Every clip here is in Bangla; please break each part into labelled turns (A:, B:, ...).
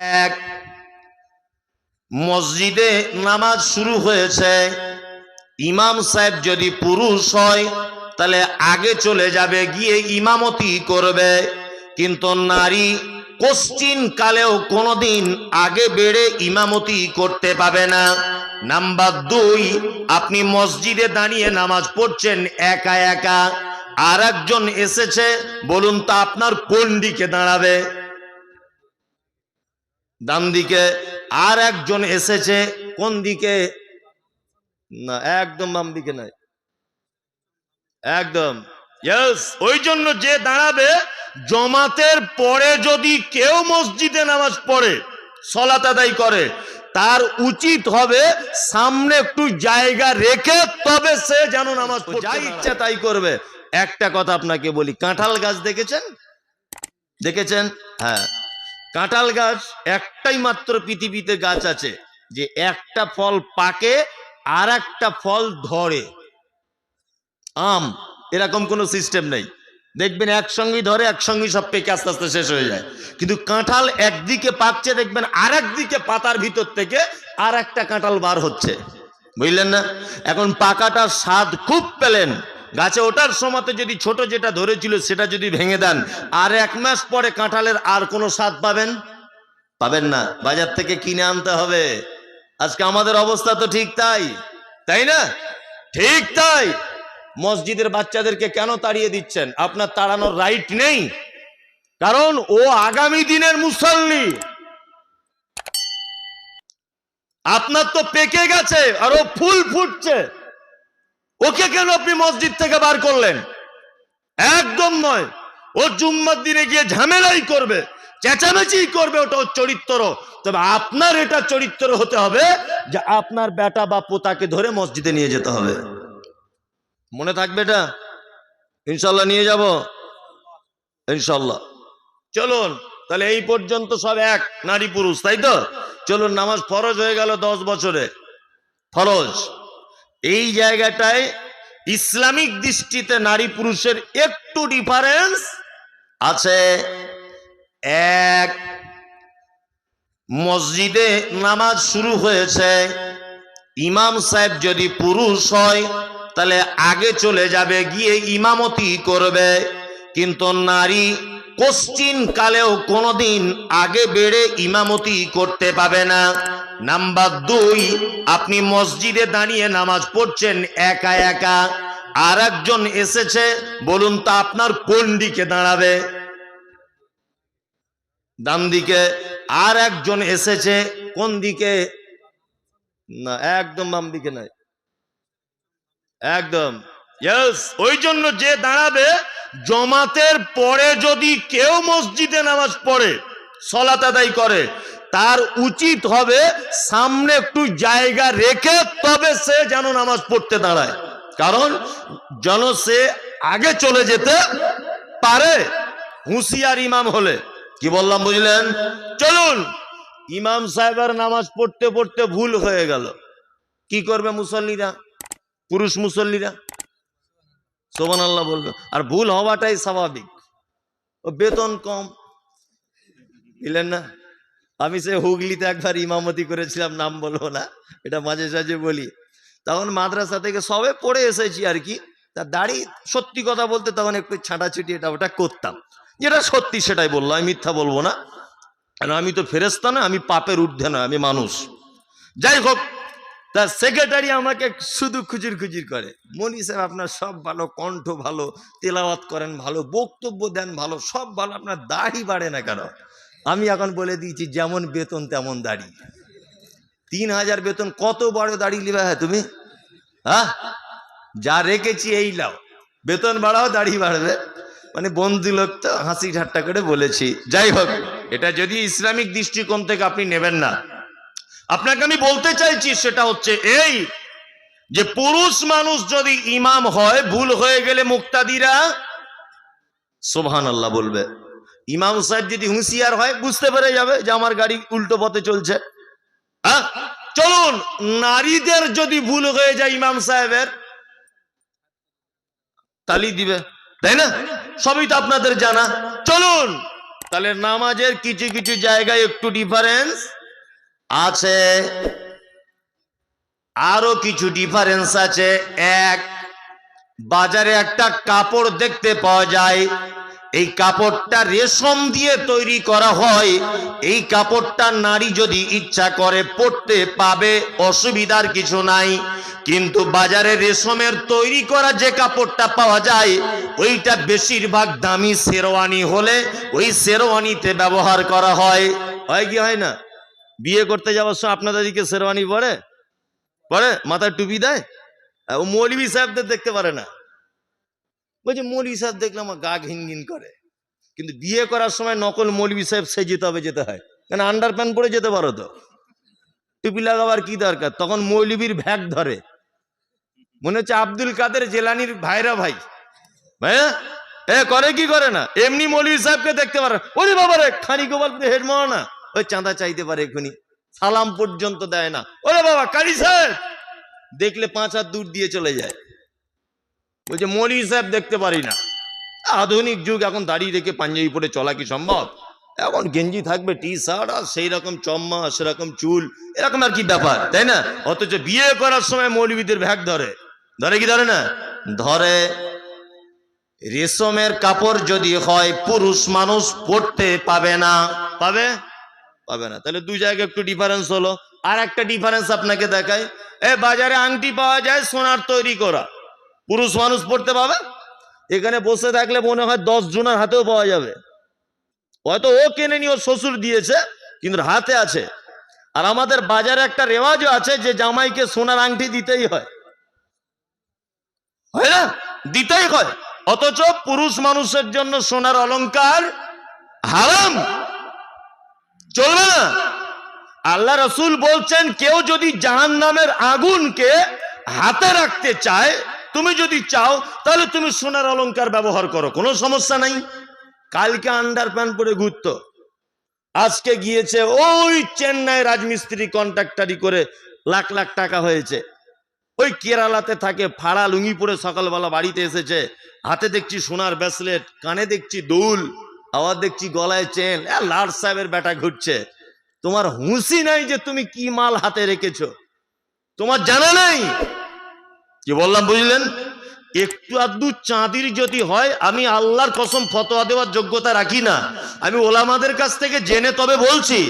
A: এক মসজিদে নামাজ শুরু হয়েছে। ইমাম সাহেব যদি পুরুষ হয়, তাহলে আগে চলে যাবে, গিয়ে ইমামতি করবে। কিন্তু নারী কোশ্চিন কালেও কোনোদিন আগে বেড়ে ইমামতি করতে পাবে না। নাম্বার দুই, আপনি মসজিদে দাঁড়িয়ে নামাজ পড়ছেন একা একা। আর একজন এসেছে, বলুন তা আপনার কোন দিকে দাঁড়াবে? ডান দিকে আর একজন এসেছে কোন দিকে? না একদম বাম দিকে নাই। একদম। ওই জন্য যে দাঁড়াবে জমাতের পরে যদি কেউ মসজিদে নামাজ পড়ে সলাত আদায় করে তার উচিত হবে সামনে একটু জায়গা রেখে তবে সে যেন নামাজ যা ইচ্ছা তাই করবে। একটা কথা আপনাকে বলি কাঁঠাল গাছ দেখেছেন? দেখেছেন? হ্যাঁ। কাঁঠাল গাছ একটাই মাত্র পৃথিবীতে গাছ আছে, যে একটা ফল পাকে আর একটা ফল ধরে। আম, এরকম কোনো সিস্টেম নেই। দেখবেন একসঙ্গেই ধরে, একসঙ্গেই সব পেকে আস্তে আস্তে শেষ হয়ে যায়। কিন্তু কাঁঠাল একদিকে পাকছে, দেখবেন আর একদিকে পাতার ভিতর থেকে আর একটা কাঁঠাল বার হচ্ছে। বুঝলেন না? এখন পাকাটার স্বাদ খুব পেলেন। গাছে ওঠার সময়তে যদি ছোট যেটা ধরেছিল সেটা যদি ভেঙে দেন, আর এক মাস পরে কাঁঠালের আর কোনো স্বাদ পাবেন? পাবেন না। বাজার থেকে কিনে আনতে হবে। আজকে আমাদের অবস্থা তো ঠিক তাই। তাই না? ঠিক তাই। মসজিদের বাচ্চাদেরকে কেন তাড়িয়ে দিচ্ছেন? আপনার তাড়ানোর রাইট নেই। কারণ ও আগামী দিনের মুসল্লি। আপনার তো পেকে গেছে আর ও ফুল ফুটছে। ওকে কেন আপনি মসজিদ থেকে বার করলেন? একদম নয়। ও জুম্মার দিনে গিয়ে ঝামেলাই করবে, চেঁচামেচি করবে, ওটা ওর চরিত্র। তবে আপনার এটা চরিত্র হতে হবে যে আপনার বেটা বা পোতাকে ধরে মসজিদে নিয়ে যেতে হবে। মনে থাকবে এটা? ইনশাল্লাহ নিয়ে যাব। ইনশাল্লাহ। চলুন, তাহলে এই পর্যন্ত সব এক, নারী পুরুষ, তাই তো? চলুন, নামাজ ফরজ হয়ে গেল দশ বছরে। ফরজ। এই জায়গাটায় ইসলামিক দৃষ্টিতে নারী পুরুষের একটু ডিফারেন্স আছে। এক, মসজিদে নামাজ শুরু হয়েছে। ইমাম সাহেব যদি পুরুষ হয়, তাহলে আগে চলে যাবে, গিয়ে ইমামতি করবে। কিন্তু নারী কোশ্চিন কালেও কোনোদিন আগে বেড়ে ইমামতি করতে পাবে না। নাম্বার দুই, আপনি মসজিদে দাঁড়িয়ে নামাজ পড়ছেন একা একা। আর একজন এসেছে, বলুন তা আপনার কোন দিকে দাঁড়াবে? ডান দিকে আর একজন এসেছে, কোন দিকে? না, একদম বাম দিকে নাই। একদম। ওই জন্য যে দাঁড়াবে, জমাতের পরে যদি কেউ মসজিদে নামাজ পড়ে, সলাত আদায় করে, তার উচিত হবে সামনে একটু জায়গা রেখে তবে সে যেন নামাজ পড়তে দাঁড়ায়। কারণ যেন সে আগে চলে যেতে পারে। হুঁশিয়ার ইমাম হলে। কি বললাম বুঝলেন? চলুন। ইমাম সাহেবের নামাজ পড়তে পড়তে ভুল হয়ে গেল। কি করবে মুসল্লিরা? পুরুষ মুসল্লিরা? সোমান আল্লাহ বলবে। আর ভুল হওয়াটাই স্বাভাবিক। ও বেতন কম। বুঝলেন না? আমি সে হুগলিতে একবার ইমামতি করেছিলাম, নাম বলব না, এটা মাঝে সাঝে বলি। তখন মাদ্রাসা থেকে সবে পড়ে এসেছি আর কি। তা দাড়ি সত্যি কথা বলতে তখন একটু ছাঁটাছুটি এটা ওটা করতাম। যেটা সত্যি সেটাই বলল, আমি মিথ্যা বলব না। কারণ আমি তো ফেরেস্তা না, আমি পাপের ঊর্ধ্বে না, আমি মানুষ। যাই হোক তার সেক্রেটারি আমাকে শুধু খুচির খুচির করে। মনি সাহেব আপনার সব ভালো, কণ্ঠ ভালো, তেলাওয়াত করেন ভালো, বক্তব্য দেন ভালো, সব ভালো, আপনার দাড়ি বাড়ে না কেন? আমি এখন বলে দিয়েছি, যেমন বেতন তেমন দাড়ি। তিন হাজার বেতন, কত বড় দাড়ি লিবা হ্যাঁ তুমি? হ্যাঁ? যা রেখেছি এই লাও বেতন বাড়াও, দাড়ি বাড়বে। মানে বন্ধু লোক তো, হাসি ঠাট্টা করে বলেছি। যাই হোক, এটা যদি ইসলামিক দৃষ্টিকোণ থেকে আপনি নেবেন না আপনাকে আমি বলতে চাইছি, সেটা হচ্ছে এই যে পুরুষ মানুষ যদি ইমাম হয়, ভুল হয়ে গেলে মুক্তাদিরা সোভান আল্লাহ বলবে। ইমাম সাহেব যদি হুঁশিয়ার হয়, বুঝতে পেরে যাবে যে আমার গাড়ি উল্টো পথে চলছে। চলুন, নারীদের যদি ভুল হয়ে যায় ইমাম সাহেবের, তালি দিবে, তাই না? সবই তো আপনাদের জানা। চলুন, তাহলে নামাজের কিছু কিছু জায়গায় একটু ডিফারেন্স আছে। আরও কিছু ডিফারেন্স আছে। এক, বাজারে একটা কাপড় দেখতে পাওয়া যায়। এই কাপড়টা রেশম দিয়ে তৈরি করা হয়। এই কাপড়টা নারী যদি ইচ্ছা করে পড়তে পাবে, অসুবিধার কিছু নাই। কিন্তু বাজারে রেশমের তৈরি করা যে কাপড়টা পাওয়া যায়, ওইটা বেশিরভাগ দামি শেরওয়ানি হলে ওই শেরওয়ানিতে ব্যবহার করা হয়। হয় কি হয় না? বিয়ে করতে যাওয়ার সময় আপনাদের দিকে শেরওয়ানি পরে? পরে? মাথায় টুপি দেয়? ও মৌলবি সাহেবদের দেখতে পারে না। বলছে মৌলবি সাহেব দেখলে আমার গা ঘিন ঘিন করে। কিন্তু বিয়ে করার সময় নকল মৌলবি সাহেব সে যেতে হবে যেতে হয়। কেন আন্ডার প্যান্ট পরে যেতে পারো তো? টুপি লাগাবার কি দরকার? তখন মৌলবীর ভ্যাগ ধরে। মনে হচ্ছে আব্দুল কাদের জেলানির ভাইরা ভাই। ভাইয়া, এ করে কি করে না? এমনি মৌলবী সাহেবকে দেখতে পারে ওরে বাবা রে খানি গোপাল হেড না। ওই চাঁদা চাইতে পারে এখুনি। সালাম পর্যন্ত দেয় না। ওরে বাবা, কারি সাহেব! দেখলে পাঁচ হাত দূর দিয়ে চলে যায়। বলছে মৌলী সাহেব দেখতে পারি না। আধুনিক যুগ, এখন দাঁড়িয়ে রেখে পাঞ্জাবি পরে চলা কি সম্ভব? এখন গেঞ্জি থাকবে টি শার্ট আর সেই রকম চম্মা, সেরকম চুল, এরকম আর কি ব্যাপার, তাই না? অথচ বিয়ে করার সময় মৌলবীদের ভ্যাগ ধরে। ধরে কি ধরে না? ধরে, রেশমের কাপড় যদি হয়, পুরুষ মানুষ পড়তে পাবে না। পাবে? পাবে না। তাহলে দুই জায়গায় একটু ডিফারেন্স হলো। আর একটা ডিফারেন্স আপনাকে দেখায় এ বাজারে আংটি পাওয়া যায় সোনার তৈরি করা। পুরুষ মানুষ পড়তে পাবে? এখানে বসে থাকলে মনে হয় দশ জনের হাতেও পাওয়া যাবে। হয়তো ও কেনেনি ওর শ্বশুর দিয়েছে, কিন্তু হাতে আছে। আর আমাদের বাজারে একটা রেওয়াজও আছে যে জামাইকে সোনার আংটি দিতেই হয় না? দিতেই হয়। অথচ পুরুষ মানুষের জন্য সোনার অলংকার হারাম। চলবে না। আল্লাহ রসুল বলছেন, কেউ যদি জাহান নামের আগুনকে হাতে রাখতে চায়, তুমি যদি চাও, তাহলে তুমি সোনার অলঙ্কার ব্যবহার করো, কোনো সমস্যা নাই। কালকে আন্ডার প্যান্ট পরে ঘুরতো। আজকে গিয়েছে, ওই চেন্নাই রাজমিস্ত্রি কন্ট্রাক্টারি করে লাখ লাখ টাকা হয়েছে। ওই কেরালাতে থাকে, ফাড়া লুঙ্গি পরে সকালবেলা বাড়িতে এসেছে। হাতে দেখছি সোনার ব্রেসলেট, কানে দেখছি দুল। আবার দেখছি গলায় চেন। লাট সাহেবের বেটা ঘুরছে। তোমার হুঁশি নাই যে তুমি কি মাল হাতে রেখেছো। তোমার জানা নাই। কি বললাম, বুঝলেন? একটু আধটু চাঁদির যদি হয়, আমি আল্লাহর কসম ফতোয়া দেওয়ার যোগ্যতা রাখি না। আমি ওলামাদের কাছ থেকে জেনে তবে বলছি,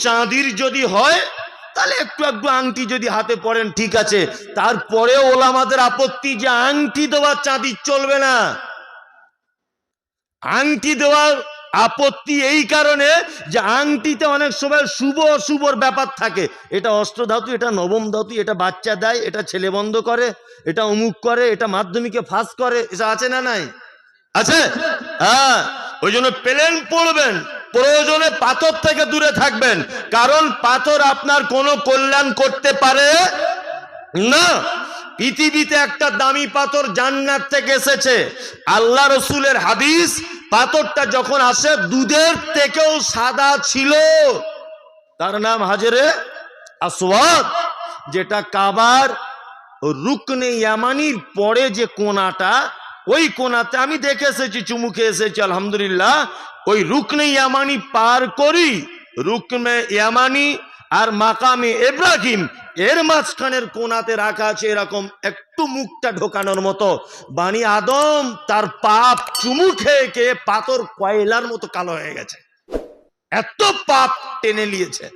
A: চাঁদির যদি হয়, তাহলে একটু একটু আংটি যদি হাতে পড়েন ঠিক আছে। তারপরে ওলামাদের আপত্তি যে আংটি দেওয়া চাঁদির চলবে না। আংটি দেওয়ার আপত্তি এই কারণে যে আংটিতে অনেক সময় শুভ অশুভর ব্যাপার থাকে। এটা অষ্টধাতু এটা নবম ধাতু, এটা বাচ্চা দেয়, এটা ছেলে বন্ধ করে, এটা অমুক করে, এটা মাধ্যমিকে ফাঁস করে, এসব আছে না নাই? আছে? হ্যাঁ। ওই জন্য প্লেন, পড়বেন। প্রয়োজনে পাথর থেকে দূরে থাকবেন। কারণ পাথর আপনার কোনো কল্যাণ করতে পারে না। পৃথিবীতে একটা দামি পাথর জান্নাত থেকে এসেছে। আল্লাহ রসুলের হাদিস পাথরটা যখন আসে, দুধের থেকেও সাদা ছিল। তার নাম হাজরে আসওয়াদ, যেটা কাবার রুকনে ইয়ামানির পরে যে কোনাটা, ওই কোনাতে আমি দেখে এসেছি চুমুকে এসেছি, আলহামদুলিল্লাহ। ওই রুকনে ইয়ামানি পার করি, রুকনে ইয়ামানি আর মাকামে ইব্রাহিম এর মাঝখানের কোনাতে রাখা আছে এরকম একটু মুখটা ঢোকানোর মতো। বাণী আদম তার পাপ চুমু খেয়ে খেয়ে পাথর কয়লার মতো কালো হয়ে গেছে। এত পাপ টেনে নিয়েছে।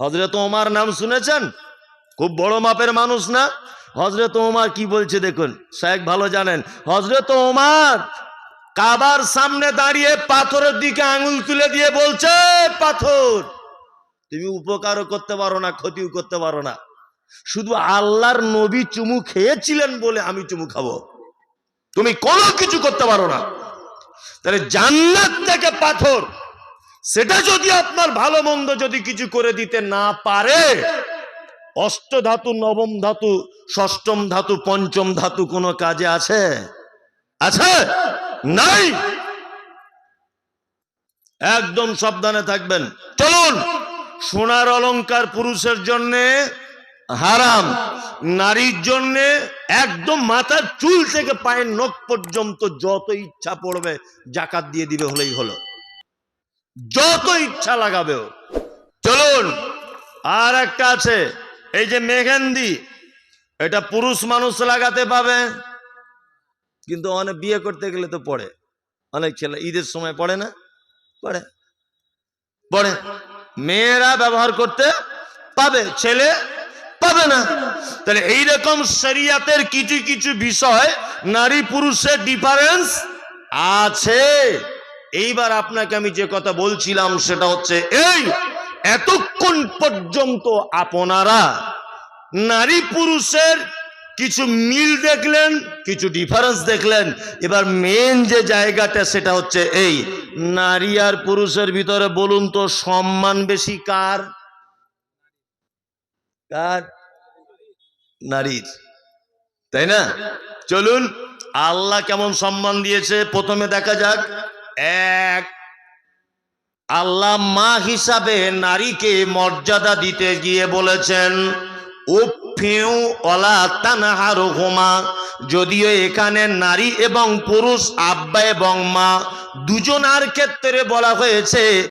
A: হজরত ওমার নাম শুনেছেন? খুব বড় মাপের মানুষ না? হজরত ওমার কি বলছে দেখুন শাহেক ভালো জানেন। হজরত ওমার কাবার সামনে দাঁড়িয়ে পাথরের দিকে আঙুল তুলে দিয়ে বলছে, পাথর! তুমি উপকারও করতে পারো না, ক্ষতিও করতে পারো না। শুধু আল্লাহর নবী চুমু খেয়েছিলেন বলে আমি চুমু খাব। তুমি কোনো কিছু করতে পারো না। তাহলে জান্নাত থেকে পাথর, সেটা যদি আপনার ভালো মন্দ যদি কিছু করে দিতে না পারে, অষ্ট ধাতু, নবম ধাতু, ষষ্ঠম ধাতু, পঞ্চম ধাতু কোনো কাজে আছে? আছে? নাই? একদম সাবধানে থাকবেন। চলুন। সোনার অলংকার পুরুষের জন্য, হারাম। নারীর জন্য একদম মাথার চুল থেকে পায়ের নখ পর্যন্ত যত ইচ্ছা পড়বে, জাকাত দিয়ে দিবে হলেই হলো। যত ইচ্ছা লাগাবে। চলুন, আর একটা আছে, এই যে মেঘেন্দি এটা পুরুষ মানুষ লাগাতে পাবে, কিন্তু অনেক বিয়ে করতে গেলে তো পড়ে। অনেক ছেলে ঈদের সময় পড়ে না? পড়ে। পড়ে। মেয়েরা ব্যবহার করতে পাবে, ছেলে পাবে না। তাহলে এইরকম শরিয়াতের কিছু কিছু বিষয়, নারী পুরুষের ডিফারেন্স আছে। এইবার আপনাকে আমি যে কথা বলছিলাম, সেটা হচ্ছে এই, এতক্ষণ পর্যন্ত আপনারা নারী পুরুষের কিছু মিল দেখলেন, কিছু ডিফারেন্স দেখলেন। এবার মেন যে জায়গাটা, সেটা হচ্ছে এই। নারী আর পুরুষের ভিতরে বলুন তো, সম্মান বেশি কার? কার? নারীর। তাই না? চলুন, আল্লাহ কেমন সম্মান দিয়েছে, প্রথমে দেখা যাক। এক, আল্লাহ মা হিসাবে নারীকে মর্যাদা দিতে গিয়ে বলেছেন উফিউ অলা তানাহার হোমা যদিও এখানে নারী এবং পুরুষ, আব্বা এবং মা, দুজনার ক্ষেত্রে বলা হয়েছে